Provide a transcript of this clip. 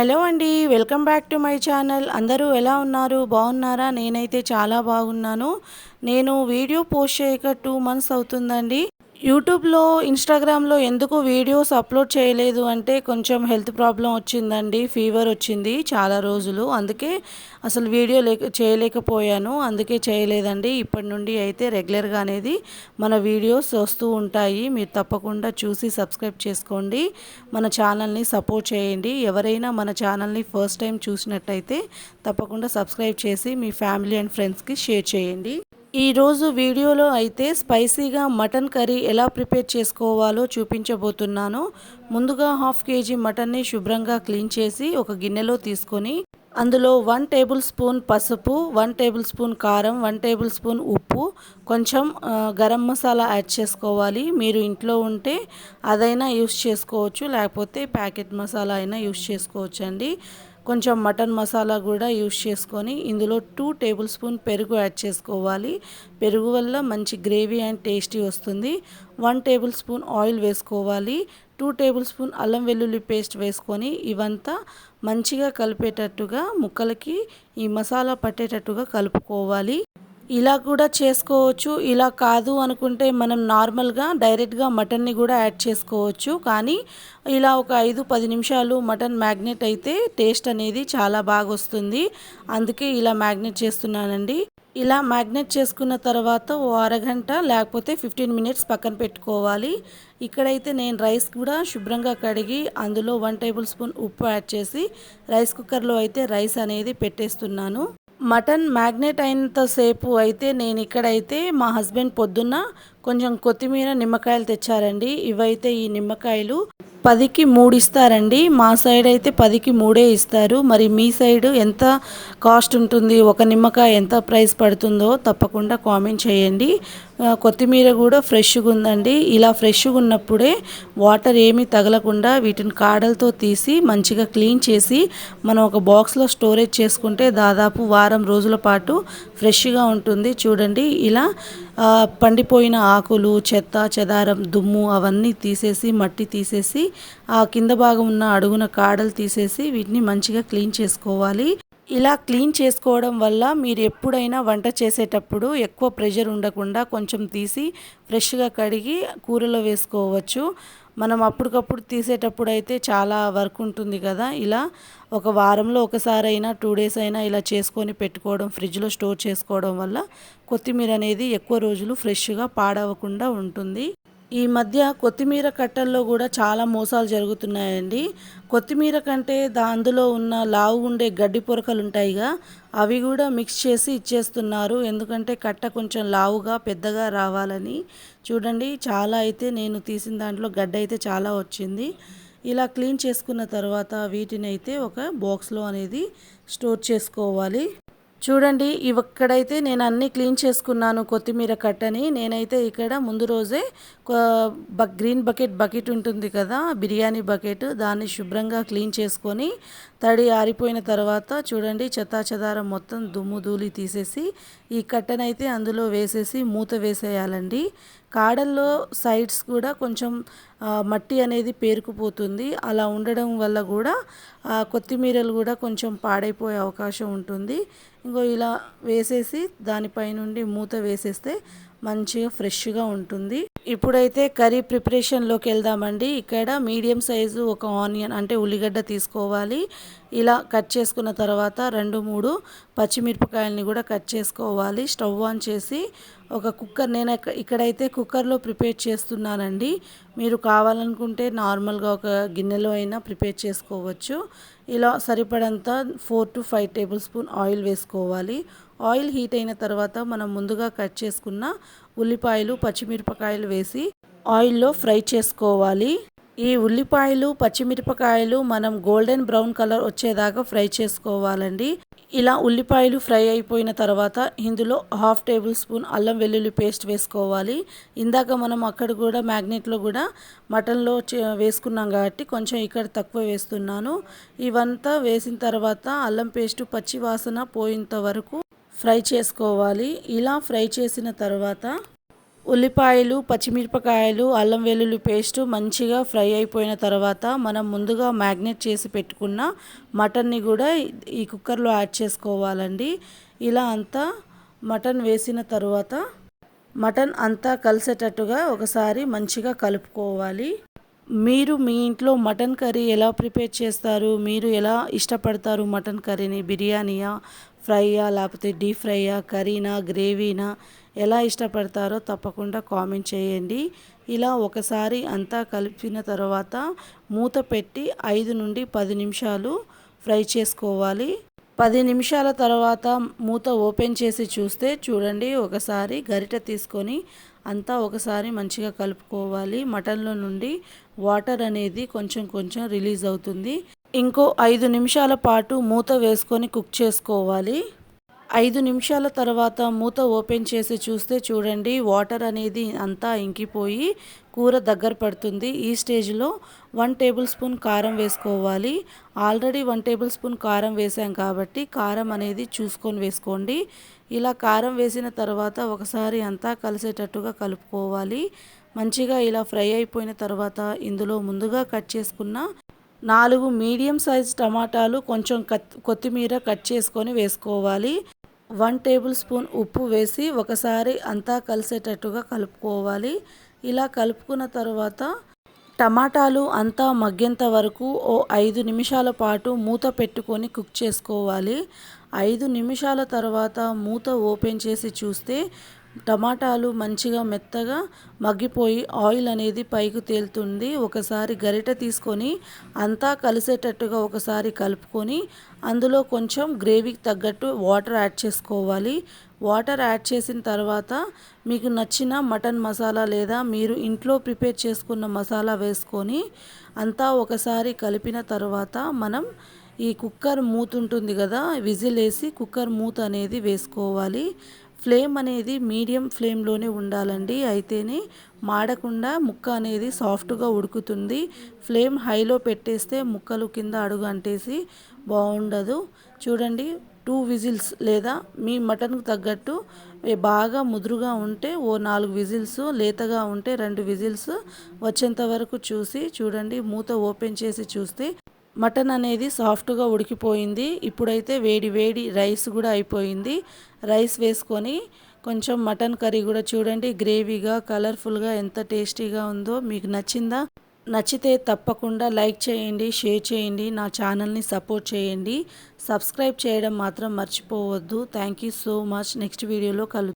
Hello అండి welcome back to my channel. అందరూ ఎలా ఉన్నారు? బాగున్నారా? నేనైతే చాలా బాగున్నాను. నేను వీడియో పోస్ట్ చేయక టూ మంత్స్ అవుతుందండి. యూట్యూబ్లో ఇన్స్టాగ్రామ్లో ఎందుకు వీడియోస్ అప్లోడ్ చేయలేదు అంటే కొంచెం హెల్త్ ప్రాబ్లం వచ్చిందండి ఫీవర్ వచ్చింది చాలా రోజులు. అందుకే అసలు వీడియో లేక చేయలేకపోయాను అందుకే చేయలేదండి. ఇప్పటి నుండి అయితే రెగ్యులర్గా అనేది మన వీడియోస్ వస్తూ ఉంటాయి. మీరు తప్పకుండా చూసి సబ్స్క్రైబ్ చేసుకోండి. మన ఛానల్ని సపోర్ట్ చేయండి. ఎవరైనా మన ఛానల్ని ఫస్ట్ టైం చూసినట్టయితే తప్పకుండా సబ్స్క్రైబ్ చేసి మీ ఫ్యామిలీ అండ్ ఫ్రెండ్స్కి షేర్ చేయండి. ఈరోజు వీడియోలో అయితే స్పైసీగా మటన్ కర్రీ ఎలా ప్రిపేర్ చేసుకోవాలో చూపించబోతున్నాను. ముందుగా హాఫ్ కేజీ మటన్ని శుభ్రంగా క్లీన్ చేసి ఒక గిన్నెలో తీసుకొని అందులో వన్ టేబుల్ స్పూన్ పసుపు వన్ టేబుల్ స్పూన్ కారం వన్ టేబుల్ స్పూన్ ఉప్పు. కొంచెం గరం మసాలా యాడ్ చేసుకోవాలి. మీరు ఇంట్లో ఉంటే అదైనా యూస్ చేసుకోవచ్చు. లేకపోతే ప్యాకెట్ మసాలా అయినా యూస్ చేసుకోవచ్చు అండి కొంచెం మటన్ మసాలా కూడా యూస్ చేసుకొని ఇందులో టూ టేబుల్ స్పూన్ పెరుగు యాడ్ చేసుకోవాలి. పెరుగు వల్ల మంచి గ్రేవీ అండ్ టేస్టీ వస్తుంది. వన్ టేబుల్ స్పూన్ ఆయిల్ వేసుకోవాలి. టూ టేబుల్ స్పూన్ అల్లం వెల్లుల్లి పేస్ట్ వేసుకొని ఇవంతా మంచిగా కలిపేటట్టుగా ముక్కలకి ఈ మసాలా పట్టేటట్టుగా కలుపుకోవాలి. ఇలా కూడా చేసుకోవచ్చు. ఇలా కాదు అనుకుంటే మనం నార్మల్గా డైరెక్ట్గా మటన్ని కూడా యాడ్ చేసుకోవచ్చు. కానీ ఇలా ఒక ఐదు పది నిమిషాలు మటన్ మ్యాగ్నెట్ అయితే టేస్ట్ అనేది చాలా బాగా వస్తుంది. అందుకే ఇలా మ్యాగ్నెట్ చేస్తున్నానండి. ఇలా మ్యాగ్నెట్ చేసుకున్న తర్వాత ఓ అరగంట లేకపోతే ఫిఫ్టీన్ మినిట్స్ పక్కన పెట్టుకోవాలి. ఇక్కడైతే నేను రైస్ కూడా శుభ్రంగా కడిగి అందులో వన్ టేబుల్ స్పూన్ ఉప్పు యాడ్ చేసి రైస్ కుక్కర్లో అయితే రైస్ అనేది పెట్టేస్తున్నాను. మటన్ మ్యాగ్నెట్ అయినంతసేపు అయితే నేను ఇక్కడైతే మా హస్బెండ్ పొద్దున్న కొంచెం కొత్తిమీర నిమ్మకాయలు తెచ్చారండి. ఇవైతే ఈ నిమ్మకాయలు పదికి మూడు ఇస్తారండి. మా సైడ్ అయితే పదికి మూడే ఇస్తారు. మరి మీ సైడ్ ఎంత కాస్ట్ ఉంటుంది? ఒక నిమ్మకాయ ఎంత ప్రైస్ పడుతుందో తప్పకుండా కామెంట్ చేయండి. కొత్తిమీర కూడా ఫ్రెష్గా ఉందండి. ఇలా ఫ్రెష్గా ఉన్నప్పుడే వాటర్ ఏమీ తగలకుండా వీటిని కాడలతో తీసి మంచిగా క్లీన్ చేసి మనం ఒక బాక్స్లో స్టోరేజ్ చేసుకుంటే దాదాపు వారం రోజుల పాటు ఫ్రెష్గా ఉంటుంది. చూడండి ఇలా పండిపోయిన ఆకులు చెత్త చెదారం దుమ్ము అవన్నీ తీసేసి మట్టి తీసేసి ఆ కింద భాగం ఉన్న అడుగున కాడలు తీసేసి వీటిని మంచిగా క్లీన్ చేసుకోవాలి. ఇలా క్లీన్ చేసుకోవడం వల్ల మీరు ఎప్పుడైనా వంట చేసేటప్పుడు ఎక్కువ ప్రెషర్ ఉండకుండా కొంచెం తీసి ఫ్రెష్గా కడిగి కూరలో వేసుకోవచ్చు. మనం అప్పటికప్పుడు తీసేటప్పుడు అయితే చాలా వర్క్ ఉంటుంది కదా. ఇలా ఒక వారంలో ఒకసారి అయినా టూ డేస్ అయినా ఇలా చేసుకొని పెట్టుకోవడం ఫ్రిడ్జ్లో స్టోర్ చేసుకోవడం వల్ల కొత్తిమీర అనేది ఎక్కువ రోజులు ఫ్రెష్గా పాడవకుండా ఉంటుంది. ఈ మధ్య కొత్తిమీర కట్టల్లో కూడా చాలా మోసాలు జరుగుతున్నాయండి. కొత్తిమీర కంటే అందులో ఉన్న లావు ఉండే గడ్డి పొరకలు ఉంటాయిగా అవి కూడా మిక్స్ చేసి ఇచ్చేస్తున్నారు. ఎందుకంటే కట్ట కొంచెం లావుగా పెద్దగా రావాలని. చూడండి చాలా అయితే నేను తీసిన దాంట్లో గడ్డ అయితే చాలా వచ్చింది. ఇలా క్లీన్ చేసుకున్న తర్వాత వీటిని అయితే ఒక బాక్స్లో అనేది స్టోర్ చేసుకోవాలి. చూడండి ఇక్కడైతే నేను అన్నీ క్లీన్ చేసుకున్నాను కొత్తిమీర కట్టని. నేనైతే ఇక్కడ ముందు రోజే గ్రీన్ బకెట్ బకెట్ ఉంటుంది కదా బిర్యానీ బకెట్ దాన్ని శుభ్రంగా క్లీన్ చేసుకొని తడి ఆరిపోయిన తర్వాత చూడండి చెత్తా చెదారం మొత్తం దుమ్ము ధూళి తీసేసి ఈ కట్టనైతే అందులో వేసేసి మూత వేసేయాలండి. కాడల్లో సైడ్స్ కూడా కొంచెం మట్టి అనేది పేరుకుపోతుంది. అలా ఉండడం వల్ల కూడా కొత్తిమీరలు కూడా కొంచెం పాడైపోయే అవకాశం ఉంటుంది. ఇంకో ఇలా వేసేసి దానిపై నుండి మూత వేసేస్తే మంచిగా ఫ్రెష్గా ఉంటుంది. ఇప్పుడైతే కర్రీ ప్రిపరేషన్లోకి వెళ్దామండి. ఇక్కడ మీడియం సైజు ఒక ఆనియన్ అంటే ఉల్లిగడ్డ తీసుకోవాలి. ఇలా కట్ చేసుకున్న తర్వాత రెండు మూడు పచ్చిమిరపకాయలని కూడా కట్ చేసుకోవాలి. స్టవ్ ఆన్ చేసి ఒక కుక్కర్ నేను ఇక్కడైతే కుక్కర్లో ప్రిపేర్ చేస్తున్నానండి. మీరు కావాలనుకుంటే నార్మల్గా ఒక గిన్నెలో అయినా ప్రిపేర్ చేసుకోవచ్చు. ఇలా సరిపడంత four to five tablespoon oil వేసుకోవాలి. ఆయిల్ హీట్ అయిన తర్వాత మనం ముందుగా కట్ చేసుకున్న ఉల్లిపాయలు పచ్చిమిరపకాయలు వేసి ఆయిల్లో ఫ్రై చేసుకోవాలి. ఈ ఉల్లిపాయలు పచ్చిమిరపకాయలు మనం గోల్డెన్ బ్రౌన్ కలర్ వచ్చేదాకా ఫ్రై చేసుకోవాలండి. ఇలా ఉల్లిపాయలు ఫ్రై అయిపోయిన తర్వాత ఇందులో హాఫ్ టేబుల్ స్పూన్ అల్లం వెల్లుల్లి పేస్ట్ వేసుకోవాలి. ఇందాక మనం అక్కడ కూడా మ్యాగ్నెట్లో కూడా మటన్లో వేసుకున్నాం కాబట్టి కొంచెం ఇక్కడ తక్కువ వేస్తున్నాను. ఇవంతా వేసిన తర్వాత అల్లం పేస్ట్ పచ్చి వాసన పోయేంత వరకు ఫ్రై చేసుకోవాలి. ఇలా ఫ్రై చేసిన తర్వాత ఉల్లిపాయలు పచ్చిమిరపకాయలు అల్లం వెల్లుల్లి పేస్ట్ మంచిగా ఫ్రై అయిపోయిన తర్వాత మనం ముందుగా మ్యాగ్నేట్ చేసి పెట్టుకున్న మటన్ని కూడా ఈ కుక్కర్లో యాడ్ చేసుకోవాలండి. ఇలా అంతా మటన్ వేసిన తర్వాత మటన్ అంతా కలిసేటట్టుగా ఒకసారి మంచిగా కలుపుకోవాలి. మీరు మీ ఇంట్లో మటన్ కర్రీ ఎలా ప్రిపేర్ చేస్తారు? మీరు ఎలా ఇష్టపడతారు మటన్ కర్రీని? బిర్యానీయా? ఫ్రైయా లేకపోతే డీప్ ఫ్రైయా కర్రీనా గ్రేవీనా ఎలా ఇష్టపడతారో తప్పకుండా కామెంట్ చేయండి. ఇలా ఒకసారి అంతా కలిపిన తర్వాత మూత పెట్టి ఐదు నుండి పది నిమిషాలు ఫ్రై చేసుకోవాలి. పది నిమిషాల తర్వాత మూత ఓపెన్ చేసి చూస్తే చూడండి ఒకసారి గరిట తీసుకొని అంతా ఒకసారి మంచిగా కలుపుకోవాలి. మటన్లో నుండి వాటర్ అనేది కొంచెం కొంచెం రిలీజ్ అవుతుంది. ఇంకో ఐదు నిమిషాల పాటు మూత వేసుకొని కుక్ చేసుకోవాలి. ఐదు నిమిషాల తర్వాత మూత ఓపెన్ చేసి చూస్తే చూడండి వాటర్ అనేది అంతా ఇంకిపోయి కూర దగ్గర పడుతుంది. ఈ స్టేజ్లో వన్ టేబుల్ స్పూన్ కారం వేసుకోవాలి. ఆల్రెడీ వన్ టేబుల్ స్పూన్ కారం వేసాం కాబట్టి కారం అనేది చూసుకొని వేసుకోండి. ఇలా కారం వేసిన తర్వాత ఒకసారి అంతా కలిసేటట్టుగా కలుపుకోవాలి. మంచిగా ఇలా ఫ్రై అయిపోయిన తర్వాత ఇందులో ముందుగా కట్ చేసుకున్న నాలుగు మీడియం సైజ్ టమాటాలు కొంచెం కొత్తిమీర కట్ చేసుకొని వేసుకోవాలి. వన్ టేబుల్ స్పూన్ ఉప్పు వేసి ఒకసారి అంతా కలిసేటట్టుగా కలుపుకోవాలి. ఇలా కలుపుకున్న తర్వాత టమాటాలు అంతా మగ్గేంత వరకు ఓ ఐదు నిమిషాల పాటు మూత పెట్టుకొని కుక్ చేసుకోవాలి. ఐదు నిమిషాల తర్వాత మూత ఓపెన్ చేసి చూస్తే టమాటాలు మంచిగా మెత్తగా మగ్గిపోయి ఆయిల్ అనేది పైకి తేలుతుంది. ఒకసారి గరిట తీసుకొని అంతా కలిసేటట్టుగా ఒకసారి కలుపుకొని అందులో కొంచెం గ్రేవీకి తగ్గట్టు వాటర్ యాడ్ చేసుకోవాలి. వాటర్ యాడ్ చేసిన తర్వాత మీకు నచ్చిన మటన్ మసాలా లేదా మీరు ఇంట్లో ప్రిపేర్ చేసుకున్న మసాలా వేసుకొని అంతా ఒకసారి కలిపిన తర్వాత మనం ఈ కుక్కర్ మూత ఉంటుంది కదా విజిల్ వేసి కుక్కర్ మూత అనేది వేసుకోవాలి. ఫ్లేమ్ అనేది మీడియం ఫ్లేమ్లోనే ఉండాలండి. అయితేనే మాడకుండా ముక్క అనేది సాఫ్ట్గా ఉడుకుతుంది. ఫ్లేమ్ హైలో పెట్టేస్తే ముక్కలు కింద అడుగు అంటేసి బాగుండదు చూడండి టూ విజిల్స్ లేదా మీ మటన్కు తగ్గట్టు బాగా ముదురుగా ఉంటే ఓ నాలుగు విజిల్స్ లేతగా ఉంటే రెండు విజిల్స్ వచ్చేంత వరకు చూసి చూడండి మూత ఓపెన్ చేసి చూస్తే మటన్ అనేది సాఫ్ట్గా ఉడికిపోయింది. ఇప్పుడైతే వేడి వేడి రైస్ కూడా అయిపోయింది. రైస్ వేసుకొని కొంచెం మటన్ కర్రీ కూడా చూడండి. గ్రేవీగా కలర్ఫుల్గా ఎంత టేస్టీగా ఉందో మీకు నచ్చిందా? నచ్చితే తప్పకుండా లైక్ చేయండి షేర్ చేయండి నా ఛానల్ని సపోర్ట్ చేయండి. సబ్స్క్రైబ్ చేయడం మాత్రం మర్చిపోవద్దు. Thank you so much. Next వీడియోలో కలు